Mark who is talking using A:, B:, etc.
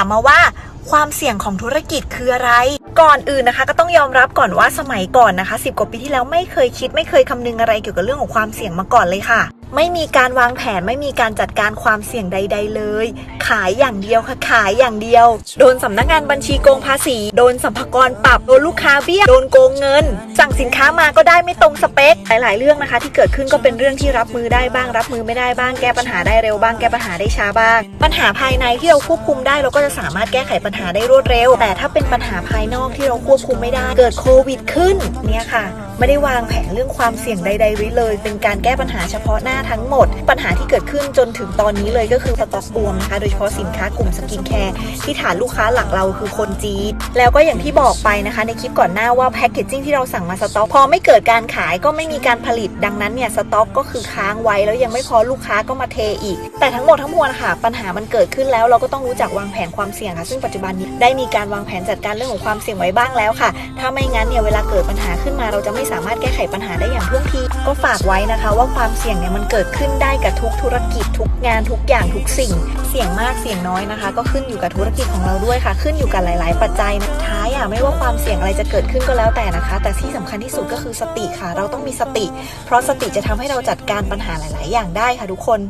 A: ามมาว่า ความเสี่ยงของธุรกิจคืออะไรก่อนอื่นนะคะ ก็ต้องยอมรับก่อนว่าสมัยก่อนนะคะ 10 กว่าปีที่แล้วไม่เคยคิดไม่เคยคำนึงอะไรเกี่ยวกับเรื่องของความเสี่ยงมาก่อนเลยค่ะ ไม่มีการวางแผนไม่มีการจัดการความเสี่ยงใด ๆ เลย ขายอย่างเดียวค่ะขายอย่างเดียว โดนสำนักงานบัญชีโกงภาษี โดนสัมภากรปรับ โดนลูกค้าเบี้ยโดนโกงเงิน สั่งสินค้ามาก็ได้ไม่ตรงสเปคหลาย ๆ เรื่องนะคะ ที่เกิดขึ้นก็เป็นเรื่องที่รับมือได้บ้าง รับมือไม่ได้บ้างแก้ปัญหาได้เร็วบ้างแก้ปัญหาได้ช้าบ้าง ปัญหาภายในที่เราควบคุมได้เราก็จะสามารถแก้ไขปัญหาได้รวดเร็ว แต่ถ้าเป็นปัญหาภายนอกที่เราควบคุมไม่ได้ เกิดโควิดขึ้นเนี่ยค่ะ ไม่ได้วางแผนเรื่องความเสี่ยงใด ๆ ไว้เลย เป็นการแก้ปัญหาเฉพาะหน้าทั้งหมด ปัญหาที่เกิดขึ้นจนถึงตอนนี้เลยก็คือสต็อกบวมนะคะ โดยเฉพาะสินค้ากลุ่มสกินแคร์ที่ฐานลูกค้าหลักเราคือคนจีนแล้วก็อย่างที่บอกไปนะคะ ในคลิปก่อนหน้าว่าแพคเกจจิ้งที่เราสั่งมาสต็อก พอไม่เกิดการขายก็ไม่มีการผลิตดังนั้นเนี่ยสต็อกก็คือค้างไว้แล้วยังไม่พอลูกค้าก็มาเทอีก แต่ทั้งหมดทั้งมวลค่ะปัญหามันเกิดขึ้นแล้วเราก็ต้องรู้จักวางแผนความเสี่ยงค่ะ ซึ่งปัจจุบันนี้ได้มีการวางแผนจัดการเรื่องของความเสี่ยงไว้บ้างแล้วค่ะ ถ้าไม่งั้นเนี่ยเวลาเกิดปัญหาขึ้นมาเราจะไม่สามารถแก้ไขปัญหาได้อย่างท่วงทีก็ฝากไว้นะคะว่าความเสี่ยงเนี่ยมันเกิดขึ้นได้กับทุกธุรกิจทุกงานทุกอย่างทุกสิ่ง เสี่ยงมากเสี่ยงน้อยนะคะ ก็ขึ้นอยู่กับธุรกิจของเราด้วยค่ะ ขึ้นอยู่กับหลาย ๆ ปัจจัยนะท้ายอะไม่ว่าความเสี่ยงอะไรจะเกิดขึ้นก็แล้วแต่นะคะ แต่ที่สำคัญที่สุดก็คือสติค่ะ เราต้องมีสติ เพราะสติจะทำให้เราจัดการปัญหาหลาย ๆ อย่างได้ค่ะทุกคน